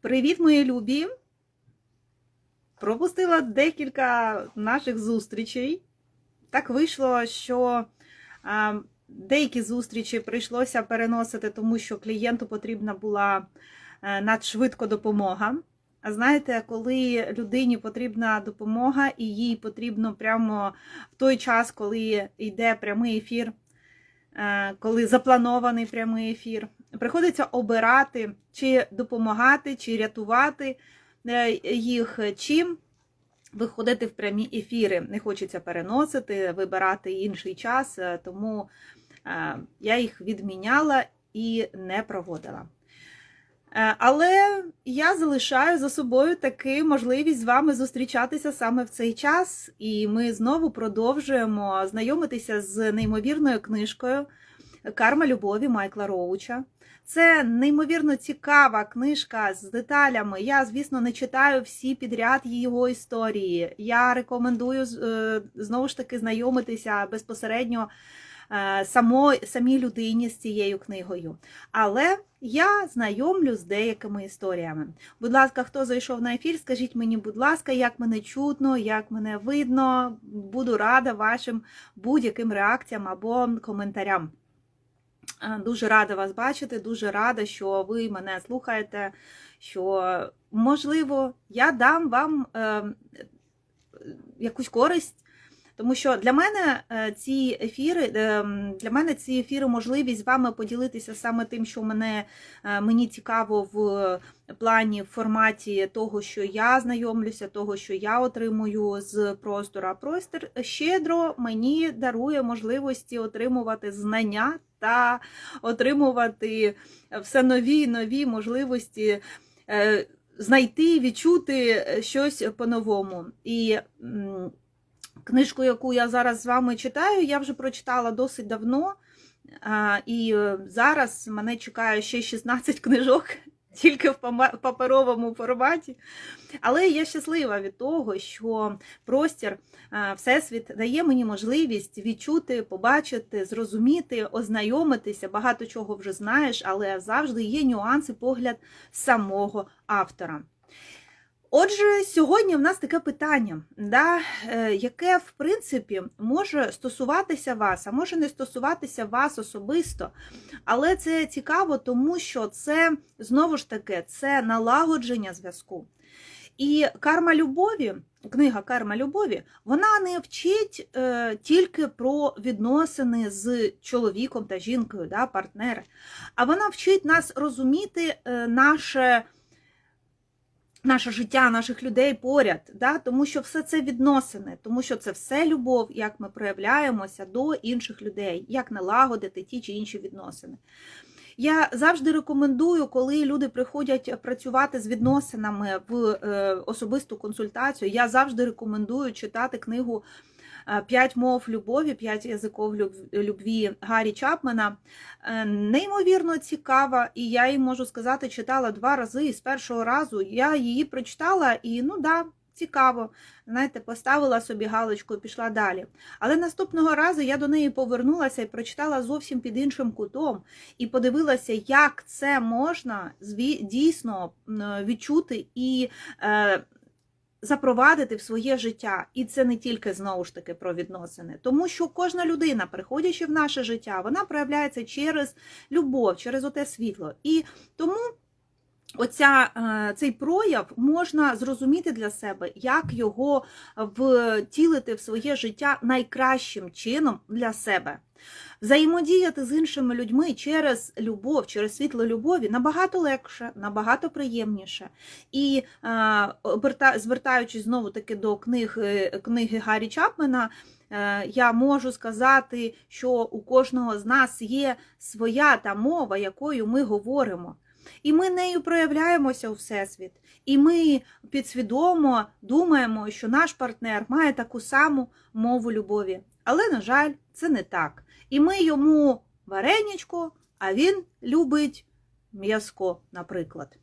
Привіт, мої любі! Пропустила декілька наших зустрічей. Так вийшло, що деякі зустрічі прийшлося переносити, тому що клієнту потрібна була е, надшвидко допомога. А знаєте, коли людині потрібна допомога, і їй потрібно прямо в той час, коли йде прямий ефір, е, коли запланований прямий ефір, приходиться обирати, чи допомагати, чи рятувати е, їх, чим виходити в прямі ефіри. Не хочеться переносити, вибирати інший час, е, тому е, я їх відміняла і не проводила. Але я залишаю за собою таки можливість з вами зустрічатися саме в цей час, і ми знову продовжуємо знайомитися з неймовірною книжкою Карма любові Майкла Роуча. Це неймовірно цікава книжка з деталями. Я, звісно, не читаю всі підряд його історії. Я рекомендую е, знову ж таки знайомитися безпосередньо е, само, самій людині з цією книгою. Але я знайомлю з деякими історіями. Будь ласка, хто зайшов на ефір, скажіть мені, будь ласка, як мене чутно, як мене видно. Буду рада вашим будь-яким реакціям або коментарям. Е, Дуже рада вас бачити, дуже рада, що ви мене слухаєте. Що, можливо, я дам вам е, якусь користь. Тому що для мене е, ці ефіри, е, для мене ці ефіри можливість з вами поділитися саме тим, що мене е, мені цікаво в плані в форматі того, що я знайомлюся, того, що я отримую з простору. А простір щедро мені дарує можливості отримувати знання та отримувати все нові і нові можливості знайти, відчути щось по-новому. І книжку, яку я зараз з вами читаю, я вже прочитала досить давно. І е, зараз мене чекає ще 16 книжок. Тільки в паперовому форматі. Але я щаслива від того, що простір, е, Всесвіт дає мені можливість відчути, побачити, зрозуміти, ознайомитися. Багато чого вже знаєш, але завжди є нюанси, погляд самого автора. Отже, сьогодні в нас таке питання, да, е, яке, в принципі, може стосуватися вас, а може не стосуватися вас особисто. Але це цікаво, тому що це знову ж таки це налагодження зв'язку. І карма любові, книга Карма любові, вона не вчить е, тільки про відносини з чоловіком та жінкою, да, партнери, а вона вчить нас розуміти е, наше наше життя, наших людей поряд, да? тому що все це відносини, тому що це все любов, як ми проявляємося до інших людей, як налагодити ті чи інші відносини. Я завжди рекомендую, коли люди приходять працювати з відносинами в е, особисту консультацію, я завжди рекомендую читати книгу П'ять мов любові, п'ять язиків любві Гаррі Чапмена. Е, Неймовірно цікава, і я її можу сказати, читала два рази, і з першого разу я її прочитала, і ну да, цікаво. Знаєте, поставила собі галочку і пішла далі. Але наступного разу я до неї повернулася і прочитала зовсім під іншим кутом, і подивилася, як це можна дійсно відчути і. Запровадити в своє життя, і це не тільки знову ж таки про відносини, тому що кожна людина, приходячи в наше життя, вона проявляється через любов, через оте світло. І тому оця, е, цей прояв можна зрозуміти для себе, як його втілити в своє життя найкращим чином для себе. Взаємодіяти з іншими людьми через любов, через світло любові набагато легше, набагато приємніше. І е, звертаючись знову таки до книги, книги Гаррі Чапмена, е, я можу сказати, що у кожного з нас є своя та мова, якою ми говоримо. І ми нею проявляємося у Всесвіт. І ми підсвідомо думаємо, що наш партнер має таку саму мову любові. Але, на жаль, це не так. І ми йому вареничко, а він любить м'язко, наприклад.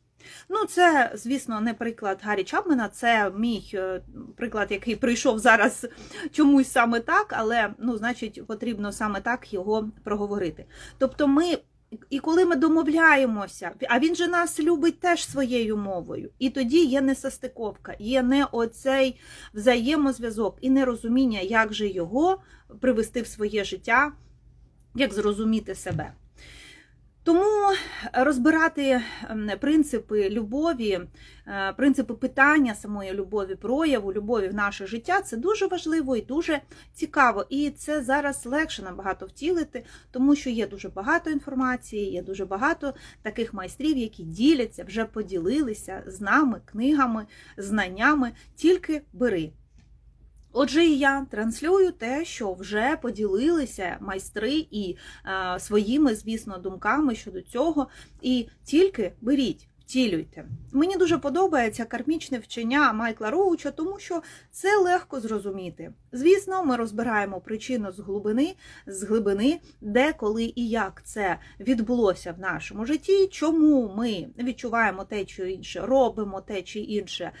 Ну, це, звісно, не приклад Гаррі Чапмена, це мій е, приклад, який прийшов зараз чомусь саме так, але ну, значить, потрібно саме так його проговорити. Тобто, ми І коли ми домовляємося, а він же нас любить теж своєю мовою. І тоді є несостиковка, є не оцей взаємозв'язок і нерозуміння, як же його привести в своє життя, як зрозуміти себе. Тому розбирати ем, принципи любові, е, принципи питання самої любові, прояву любові в наше життя це дуже важливо і дуже цікаво. І це зараз легше набагато втілити, тому що є дуже багато інформації, є дуже багато таких майстрів, які діляться, вже поділилися з нами, книгами, знаннями. Тільки бери. Отже, і я транслюю те, що вже поділилися майстри і е, своїми, звісно, думками щодо цього. І тільки беріть, втілюйте. Мені дуже подобається кармічне вчення Майкла Роуча, тому що це легко зрозуміти. Звісно, ми розбираємо причину з глибини, з глибини, де, коли і як це відбулося в нашому житті, чому ми відчуваємо те чи інше, робимо те чи інше.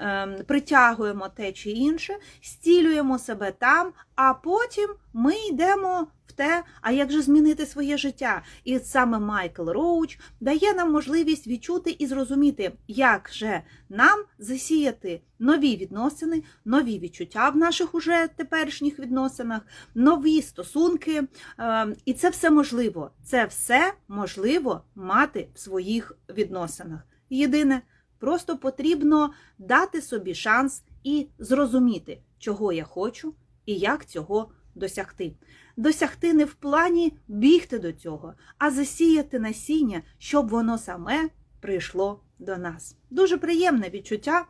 Ем, Притягуємо те чи інше, стілюємо себе там, а потім ми йдемо в те, а як же змінити своє життя. І саме Майкл Роуч дає нам можливість відчути і зрозуміти, як же нам засіяти нові відносини, нові відчуття в наших уже теперішніх відносинах, нові стосунки. Ем, І це все можливо. Це все можливо мати в своїх відносинах. Єдине, просто потрібно дати собі шанс і зрозуміти, чого я хочу і як цього досягти. Досягти не в плані бігти до цього, а засіяти насіння, щоб воно саме прийшло до нас. Дуже приємне відчуття,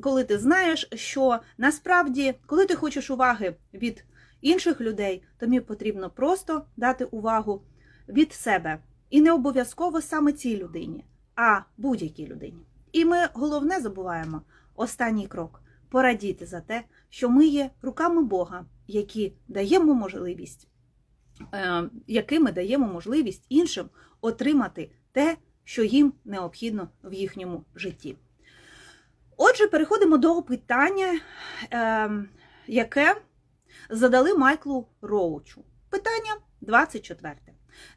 коли ти знаєш, що насправді, коли ти хочеш уваги від інших людей, тобі потрібно просто дати увагу від себе. І не обов'язково саме цій людині, а будь-якій людині. І ми головне забуваємо останній крок порадіти за те, що ми є руками Бога, які даємо можливість, е, якими даємо можливість іншим отримати те, що їм необхідно в їхньому житті. Отже, переходимо до питання, е, яке задали Майклу Роучу. Питання 24.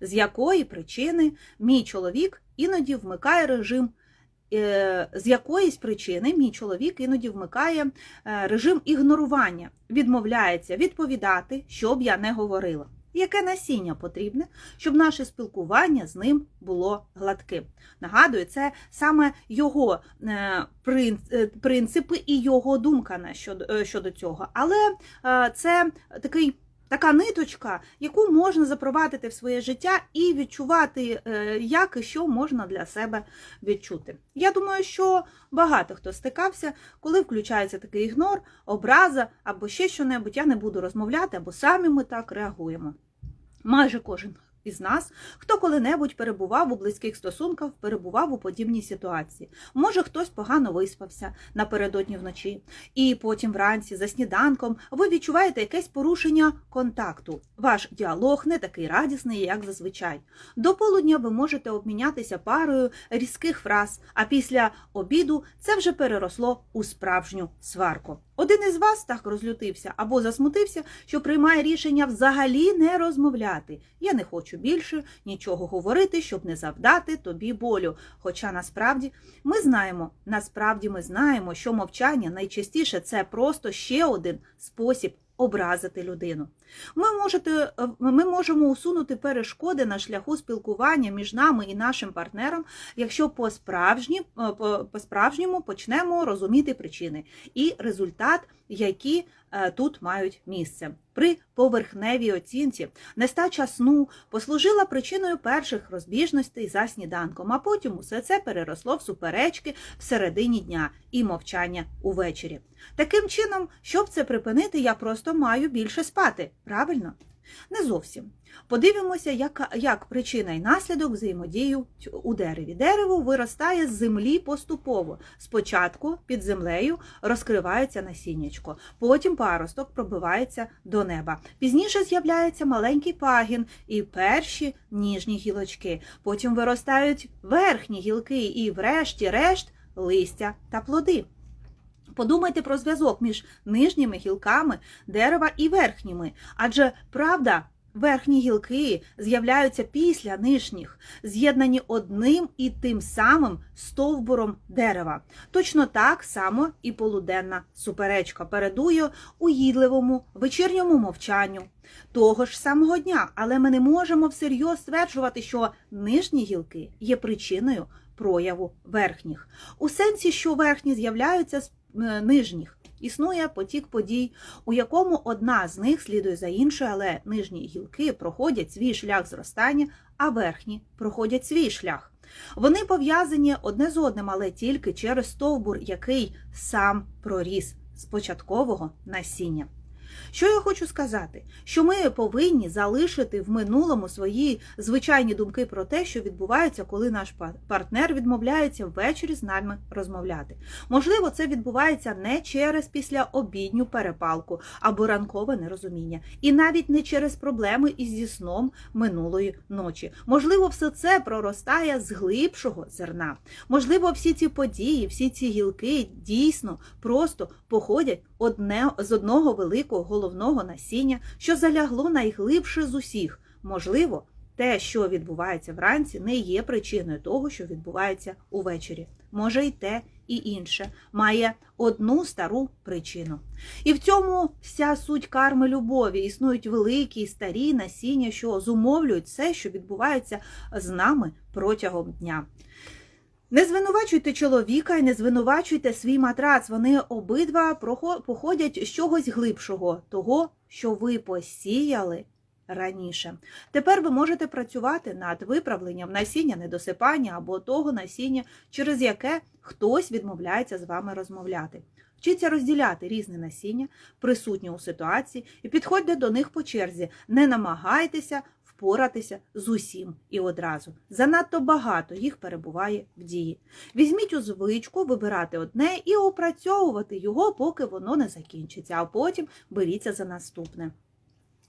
З якої причини мій чоловік іноді вмикає режим з якоїсь причини мій чоловік іноді вмикає е, режим ігнорування, відмовляється відповідати, що б я не говорила. Яке насіння потрібне, щоб наше спілкування з ним було гладким? Нагадую, це саме його е, прин- е, принципи і його думка щодо, е, цього. Але е, це такий така ниточка, яку можна запровадити в своє життя і відчувати, е, як і що можна для себе відчути. Я думаю, що багато хто стикався, коли включається такий ігнор, образа або ще що-небудь, я не буду розмовляти, або самі ми так реагуємо. Майже кожен із нас, хто коли-небудь перебував у близьких стосунках, перебував у подібній ситуації. Може, хтось погано виспався напередодні вночі, і потім вранці за сніданком ви відчуваєте якесь порушення контакту. Ваш діалог не такий радісний, як зазвичай. До полудня ви можете обмінятися парою різких фраз, а після обіду це вже переросло у справжню сварку. Один із вас так розлютився або засмутився, що приймає рішення взагалі не розмовляти. Я не хочу більше нічого говорити, щоб не завдати тобі болю. Хоча насправді ми знаємо, насправді ми знаємо, що мовчання найчастіше це просто ще один спосіб образити людину. Ми, можете, ми можемо усунути перешкоди на шляху спілкування між нами і нашим партнером, якщо по-справжні- е, по- по-справжньому почнемо розуміти причини і результат, які е, тут мають місце. При поверхневій оцінці нестача сну послужила причиною перших розбіжностей за сніданком, а потім усе це переросло в суперечки в середині дня і мовчання увечері. Таким чином, щоб це припинити, я просто маю більше спати. Правильно? Не зовсім. Подивимося, як, як причина і наслідок взаємодіють у дереві. Дерево виростає з землі поступово. Спочатку під землею розкривається насіннячко, потім паросток пробивається до неба. Пізніше з'являється маленький пагін і перші ніжні гілочки. Потім виростають верхні гілки і, врешті-решт, листя та плоди. Подумайте про зв'язок між нижніми гілками дерева і верхніми, адже правда Верхні гілки з'являються після нижніх, з'єднані одним і тим самим стовбуром дерева. Точно так само і полуденна суперечка передує уїдливому вечірньому мовчанню того ж самого дня, але ми не можемо всерйоз стверджувати, що нижні гілки є причиною прояву верхніх. У сенсі, що верхні з'являються з нижніх. Існує потік подій, у якому одна з них слідує за іншою, але нижні гілки проходять свій шлях зростання, а верхні проходять свій шлях. Вони пов'язані одне з одним, але тільки через стовбур, який сам проріс з початкового насіння. Що я хочу сказати? Що ми повинні залишити в минулому свої звичайні думки про те, що відбувається, коли наш партнер відмовляється ввечері з нами розмовляти. Можливо, це відбувається не через післяобідню перепалку або ранкове нерозуміння, і навіть не через проблеми із зі сном минулої ночі. Можливо, все це проростає з глибшого зерна. Можливо, всі ці події, всі ці гілки дійсно просто походять одне з одного великого головного насіння, що залягло найглибше з усіх. Можливо, те, що відбувається вранці, не є причиною того, що відбувається увечері. Може, і те, і інше має одну стару причину. І в цьому вся суть карми любові. Існують великі і старі насіння, що зумовлюють все, що відбувається з нами протягом дня. Не звинувачуйте чоловіка і не звинувачуйте свій матрац. Вони обидва походять з чогось глибшого, того, що ви посіяли раніше. Тепер ви можете працювати над виправленням насіння недосипання або того насіння, через яке хтось відмовляється з вами розмовляти. Вчіться розділяти різне насіння, присутнє у ситуації, і підходьте до них по черзі. Не намагайтеся впоратися з усім і одразу. Занадто багато їх перебуває в дії. Візьміть у звичку вибирати одне і опрацьовувати його, поки воно не закінчиться, а потім беріться за наступне.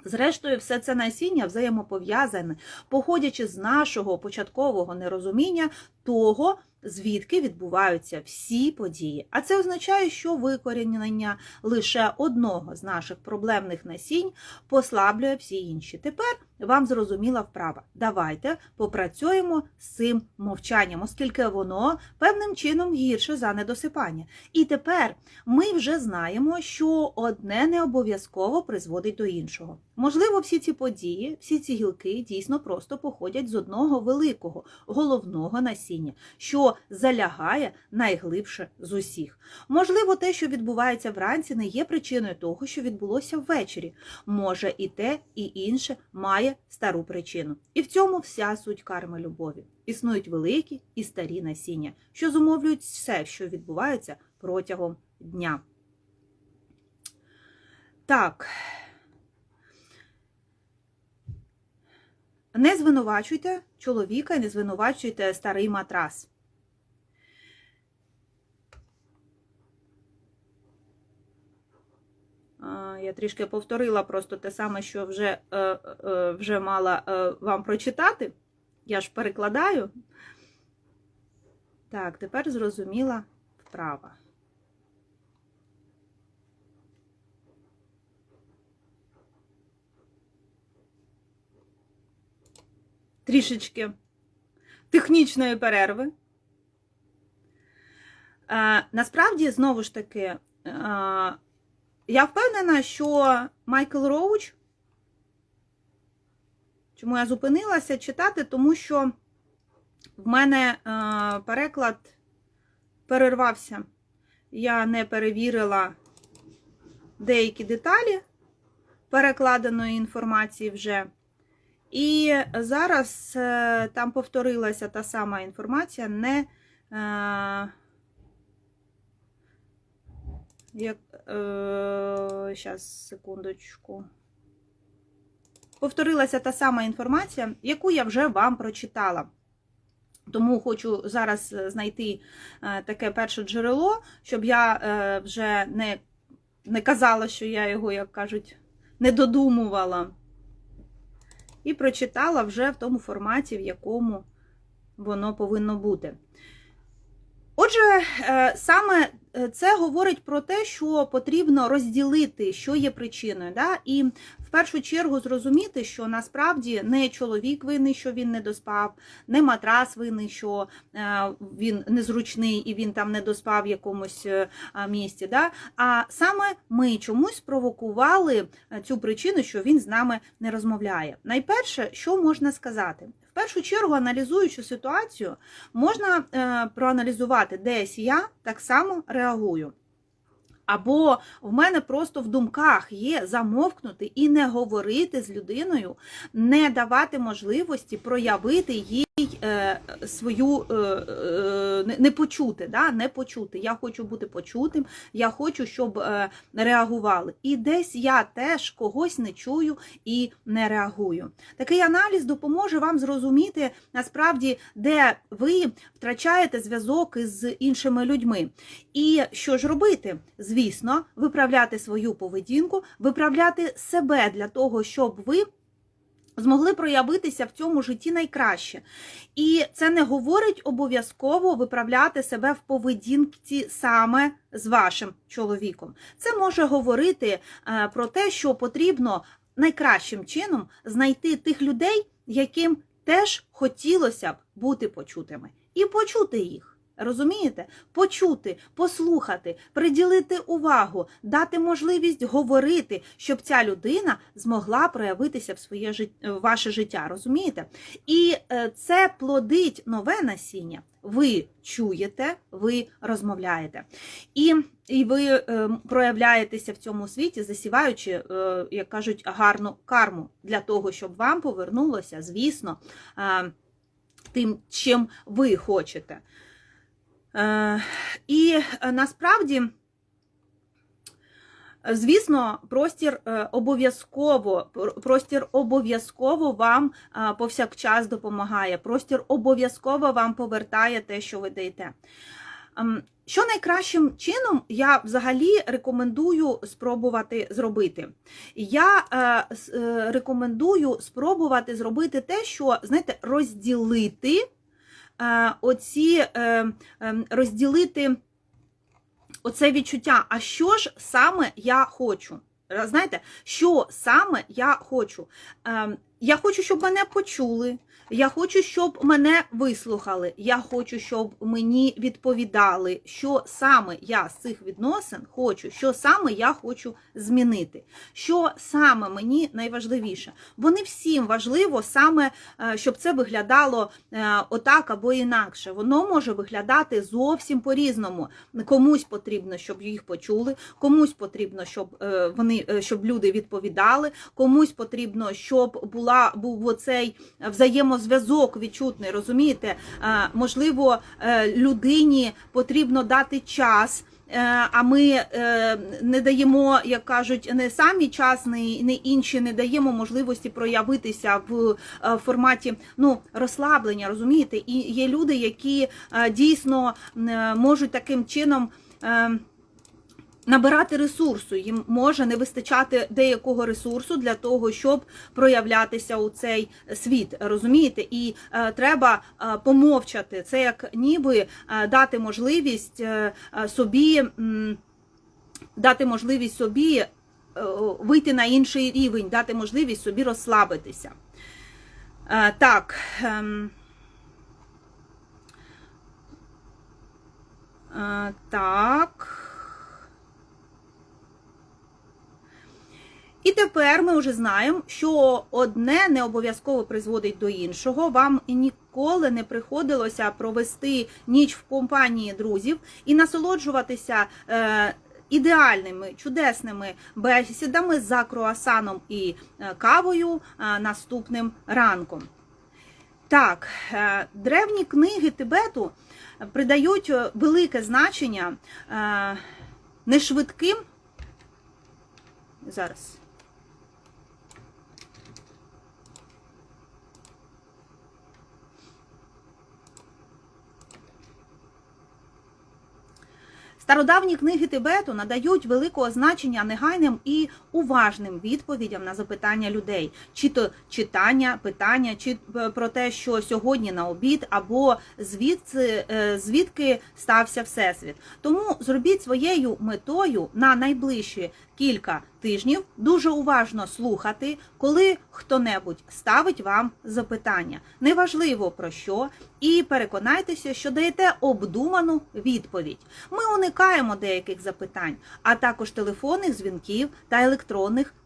Зрештою, все це насіння взаємопов'язане, походячи з нашого початкового нерозуміння того, звідки відбуваються всі події. А це означає, що викорінення лише одного з наших проблемних насінь послаблює всі інші. Тепер вам зрозуміла вправа. Давайте попрацюємо з цим мовчанням, оскільки воно певним чином гірше за недосипання. І тепер ми вже знаємо, що одне не обов'язково призводить до іншого. Можливо, всі ці події, всі ці гілки дійсно просто походять з одного великого головного насіння, що залягає найглибше з усіх. Можливо, те, що відбувається вранці, не є причиною того, що відбулося ввечері. Може, і те, і інше має стару причину. І в цьому вся суть карми любові. Існують великі і старі насіння, що зумовлюють все, що відбувається протягом дня. Так. Не звинувачуйте чоловіка і не звинувачуйте старий матрас. Я трішки повторила просто те саме, що вже, е, е, вже мала е, вам прочитати. Я ж перекладаю. Так, тепер зрозуміла вправа. Трішечки технічної перерви. Е, насправді, знову ж таки, е, я впевнена, що Майкл Роуч, чому я зупинилася читати, тому що в мене е, переклад перервався. Я не перевірила деякі деталі перекладеної інформації вже. І зараз е, там повторилася та сама інформація, не е, як, е, щас, секундочку. Повторилася та сама інформація, яку я вже вам прочитала. Тому хочу зараз знайти е, таке перше джерело, щоб я е, вже не, не казала, що я його, як кажуть, не додумувала. І прочитала вже в тому форматі, в якому воно повинно бути. Отже, е, саме е, це говорить про те, що потрібно розділити, що є причиною. Да? І в першу чергу зрозуміти, що насправді не чоловік винний, що він не доспав, не матрас винний, що е, він незручний і він там не доспав в якомусь е, місці. Да? А саме ми чомусь спровокували е, цю причину, що він з нами не розмовляє. Найперше, що можна сказати? В першу чергу, аналізуючи ситуацію, можна е, проаналізувати, десь я так само реагую. Або в мене просто в думках є замовкнути і не говорити з людиною, не давати можливості проявити е, свою е, е, не- почути. Да? Не почути. Я хочу бути почутим, я хочу, щоб е, реагували. І десь я теж когось не чую і не реагую. Такий аналіз допоможе вам зрозуміти насправді, де ви втрачаєте зв'язок із іншими людьми. І що ж робити? Звісно, виправляти свою поведінку, виправляти себе для того, щоб ви. Змогли проявитися в цьому житті найкраще. І це не говорить обов'язково виправляти себе в поведінці саме з вашим чоловіком. Це може говорити е, про те, що потрібно найкращим чином знайти тих людей, яким теж хотілося б бути почутими, і почути їх. Розумієте? Почути, послухати, приділити увагу, дати можливість говорити, щоб ця людина змогла проявитися в своє жит- в ваше життя. Розумієте? І е, це плодить нове насіння. Ви чуєте, ви розмовляєте. І, і ви е, проявляєтеся в цьому світі, засіваючи, е, як кажуть, гарну карму для того, щоб вам повернулося, звісно, е, тим, чим ви хочете. Е, І е, насправді, звісно, простір е, обов'язково простір обов'язково вам повсякчас допомагає. Простір обов'язково вам повертає те, що ви даєте. Ем, Що найкращим чином я взагалі рекомендую спробувати зробити? Я е, е, рекомендую спробувати зробити те, що знаєте, розділити оці е, е, розділити оце відчуття, а що ж саме я хочу? Знаєте, що саме я хочу? Я хочу, щоб мене почули. Я хочу, щоб мене вислухали. Я хочу, щоб мені відповідали, що саме я з цих відносин хочу, що саме я хочу змінити. Що саме мені найважливіше? Бо не всім важливо саме, е, щоб це виглядало е, отак або інакше. Воно може виглядати зовсім по-різному. Комусь потрібно, щоб їх почули, комусь потрібно, щоб е, вони щоб люди відповідали, комусь потрібно, щоб була був оцей взаємозв'язок відчутний. Розумієте? Е, Можливо, е, людині потрібно дати час. е, А ми е, не даємо, як кажуть, не самі час, не, інші не даємо можливості проявитися в е, форматі ну розслаблення, розумієте? І є люди, які е, дійсно е, можуть таким чином. Е, Набирати ресурсу, їм може не вистачати деякого ресурсу для того, щоб проявлятися у цей світ. Розумієте? І е, треба е, помовчати. Це як ніби е, дати можливість е, е, собі м, дати можливість собі е, вийти на інший рівень, дати можливість собі розслабитися. Е, так. ем, е, так. І тепер ми вже знаємо, що одне не обов'язково призводить до іншого. Вам ніколи не приходилося провести ніч в компанії друзів і насолоджуватися. Е, Ідеальними чудесними бесідами за круасаном і е, кавою е, наступним ранком. Так, е, древні книги Тибету придають велике значення е, нешвидким. Зараз. Стародавні книги Тибету надають великого значення негайним і уважним відповідям на запитання людей, чи то читання, питання, чи е, про те, що сьогодні на обід, або звідси е, звідки стався всесвіт. Тому зробіть своєю метою на найближчі кілька тижнів дуже уважно слухати, коли хто-небудь ставить вам запитання. Неважливо про що, і переконайтеся, що даєте обдуману відповідь. Ми уникаємо деяких запитань, а також телефонних дзвінків та електронних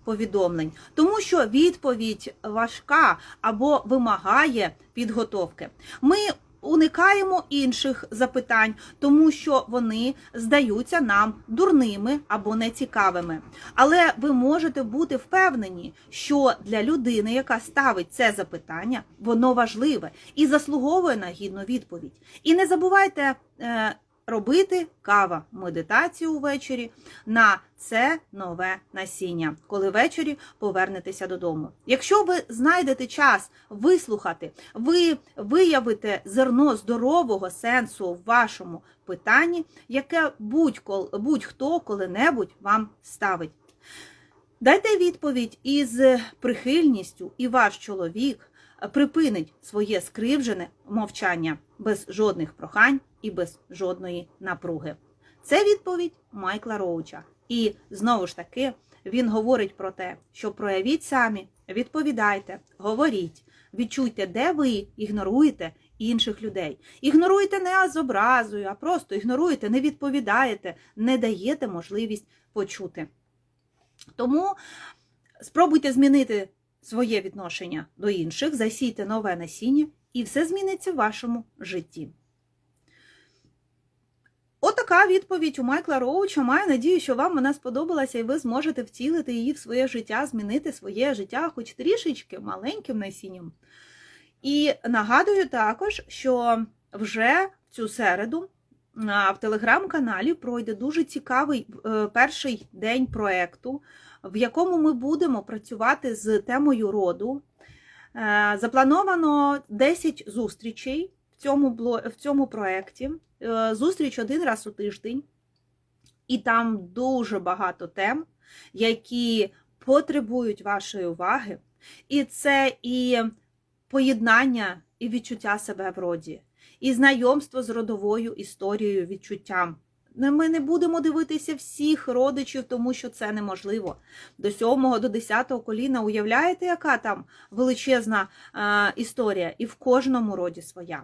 повідомлень, тому що відповідь важка або вимагає підготовки. Ми Уникаємо інших запитань, тому що вони здаються нам дурними або нецікавими. Але ви можете бути впевнені, що для людини, яка ставить це запитання, воно важливе і заслуговує на гідну відповідь. І не забувайте е, робити кава медитацію ввечері на це нове насіння, коли ввечері повернетеся додому. Якщо ви знайдете час вислухати, ви виявите зерно здорового сенсу в вашому питанні, яке будь-хто коли-небудь вам ставить. Дайте відповідь із прихильністю, і ваш чоловік припинить своє скривджене мовчання без жодних прохань і без жодної напруги. Це відповідь Майкла Роуча. І знову ж таки він говорить про те, що проявіть самі, відповідайте, говоріть, відчуйте, де ви ігноруєте інших людей. Ігноруйте не з образою, а просто ігноруєте, не відповідаєте, не даєте можливість почути. Тому спробуйте змінити своє відношення до інших, засійте нове насіння, і все зміниться в вашому житті. Отака відповідь у Майкла Роуча. Маю надію, що вам вона сподобалася, і ви зможете втілити її в своє життя, змінити своє життя, хоч трішечки маленьким насінням. І нагадую також, що вже в цю середу в телеграм-каналі пройде дуже цікавий е, перший день проекту, в якому ми будемо працювати з темою роду. Е, Заплановано 10 зустрічей в цьому, в цьому проєкті. Е, Зустріч один раз у тиждень, і там дуже багато тем, які потребують вашої уваги. І це і поєднання і відчуття себе в роді, і знайомство з родовою історією, відчуттям. Ми не будемо дивитися всіх родичів, тому що це неможливо. До 7 до 10 коліна уявляєте, яка там величезна е, історія, і в кожному роді своя.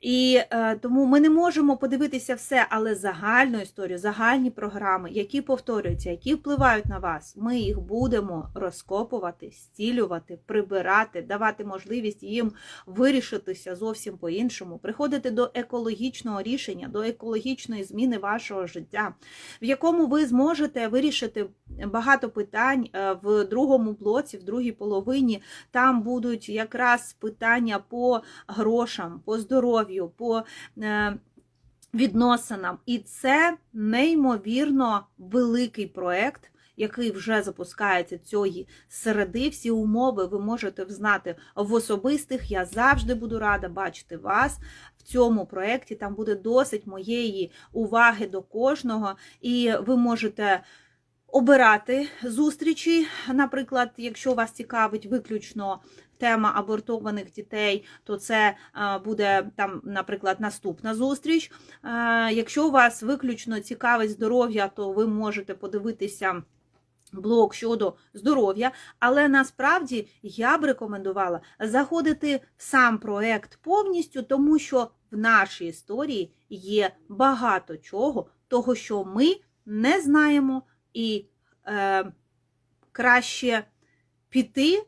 І е, тому ми не можемо подивитися все, але загальну історію, загальні програми, які повторюються, які впливають на вас, ми їх будемо розкопувати, стілювати, прибирати, давати можливість їм вирішитися зовсім по-іншому, приходити до екологічного рішення, до екологічної зміни вашого життя, в якому ви зможете вирішити багато питань е, в другому блоці, в другій половині. Там будуть якраз питання по грошам, по здоров'ю, по е, відносинам. І це неймовірно великий проект. Який вже запускається цієї середи, всі умови ви можете взнати в особистих. Я завжди буду рада бачити вас в цьому проєкті. Там буде досить моєї уваги до кожного, і ви можете обирати зустрічі. Наприклад, якщо вас цікавить виключно тема абортованих дітей, то це е, буде там, наприклад, наступна зустріч. Е, Якщо вас виключно цікавить здоров'я, то ви можете подивитися. Блок щодо здоров'я, але насправді я б рекомендувала заходити в сам проект повністю, тому що в нашій історії є багато чого, того, що ми не знаємо, і е, краще піти,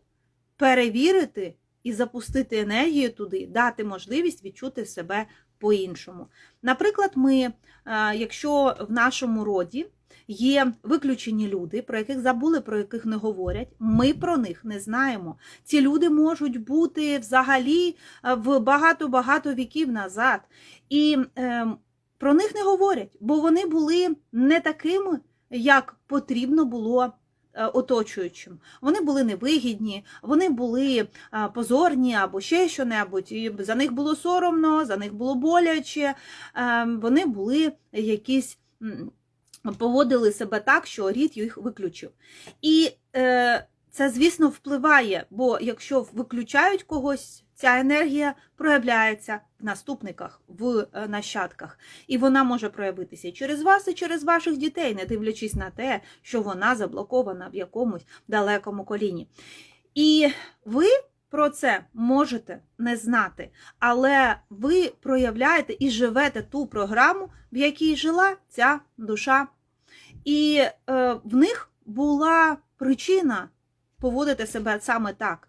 перевірити і запустити енергію туди, дати можливість відчути себе по-іншому. Наприклад, ми, е, якщо в нашому роді є виключені люди, про яких забули, про яких не говорять, ми про них не знаємо. Ці люди можуть бути взагалі е, в багато-багато віків назад. І е, про них не говорять, бо вони були не такими, як потрібно було оточуючим. Вони були невигідні, вони були е, позорні або ще що-небудь. І за них було соромно, за них було боляче, е, вони були якісь поводили себе так, що рід їх виключив. І е, це, звісно, впливає, бо якщо виключають когось, ця енергія проявляється в наступниках, в е, нащадках. І вона може проявитися і через вас, і через ваших дітей, не дивлячись на те, що вона заблокована в якомусь далекому коліні. І ви про це можете не знати, але ви проявляєте і живете ту програму, в якій жила ця душа. І е, в них була причина поводити себе саме так.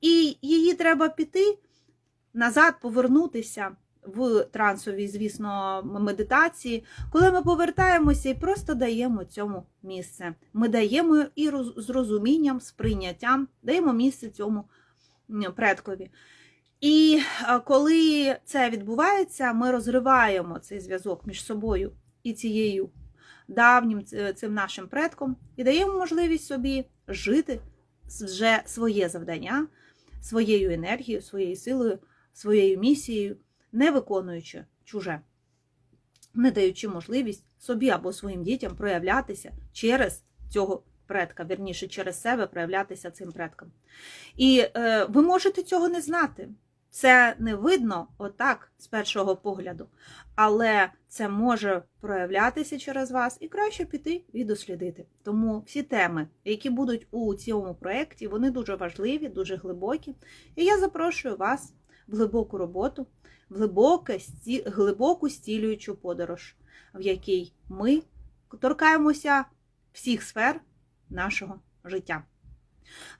І її треба піти назад, повернутися в трансовій, звісно, медитації, коли ми повертаємося і просто даємо цьому місце. Ми даємо і з розумінням, з прийняттям, даємо місце цьому предкові. І е, коли це відбувається, ми розриваємо цей зв'язок між собою і цією давнім цим нашим предком і даємо можливість собі жити вже своє завдання, своєю енергією, своєю силою, своєю місією, не виконуючи чуже, не даючи можливість собі або своїм дітям проявлятися через цього предка, вірніше, через себе проявлятися цим предкам. І е, ви можете цього не знати. Це не видно отак з першого погляду, але це може проявлятися через вас і краще піти і дослідити. Тому всі теми, які будуть у цьому проєкті, вони дуже важливі, дуже глибокі. І я запрошую вас в глибоку роботу, в глибоке, глибоку стілюючу подорож, в якій ми торкаємося всіх сфер нашого життя.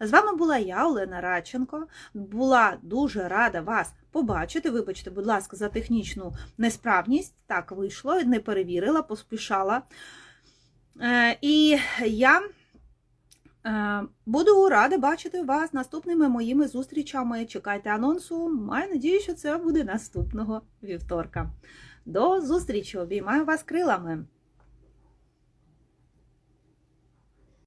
З вами була я, Олена Радченко. Була дуже рада вас побачити. Вибачте, будь ласка, за технічну несправність. Так вийшло, не перевірила, поспішала. Е, І я е, буду рада бачити вас наступними моїми зустрічами. Чекайте анонсу. Маю надію, що це буде наступного вівторка. До зустрічі! Обіймаю вас крилами!